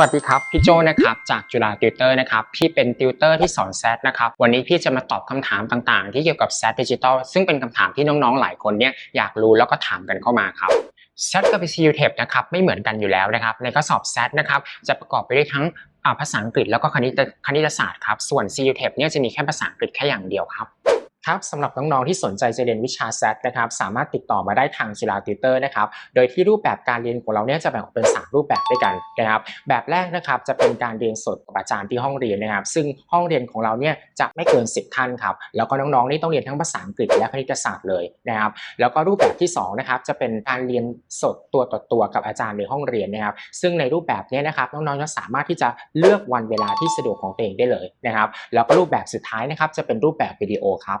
วัสดีครับ พี่โจนะครับจากจุฬาติวเตอร์นะครับพี่เป็นติวเตอร์ที่สอนแซดนะครับวันนี้พี่จะมาตอบคำถามต่างๆ ที่เกี่ยวกับแซดดิจิทัลซึ่งเป็นคำถามที่น้องๆหลายคนเนี่ยอยากรู้แล้วก็ถามกันเข้ามาครับแซดกับ CU t e p นะครับไม่เหมือนกันอยู่แล้วนะครับในข้อสอบแซดนะครับจะประกอบไปด้วยทั้งภาษาอังกฤษแล้วก็คณิตคณิตศาสตร์ครับส่วน CU t e p เนี่ยจะมีแค่ภาษาอังกฤษแค่อย่างเดียวครับ ครับสำหรับน้องๆที่สนใจจะเรียนวิชา SAT นะครับสามารถติดต่อมาได้ทางจุฬาติวเตอร์นะครับโดยที่รูปแบบการเรียนของเราเนี่ยจะแบ่งออกเป็น 3 รูปแบบด้วยกันนะครับแบบแรกนะครับจะเป็นการเรียนสดกับอาจารย์ที่ห้องเรียนนะครับ ซึ่งห้องเรียนของเราเนี่ยจะไม่เกิน 10 ท่านครับแล้วก็น้องๆนี่ต้องเรียนทั้งภาษาอังกฤษและคณิตศาสตร์เลยนะครับแล้วก็รูปแบบที่2นะครับจะเป็นการเรียนสดตัวต่อตัวกับอาจารย์ในห้องเรียนนะครับ ซึ่งในรูปแบบเนี้นะครับน้องๆจะสามารถที่จะเลือกวันเวลาที่สะดวกของตัวเองได้เลยนะครับแล้วก็รูปแบบสุดท้ายนะครับจะเป็นรูปแบบวิดีโอครับ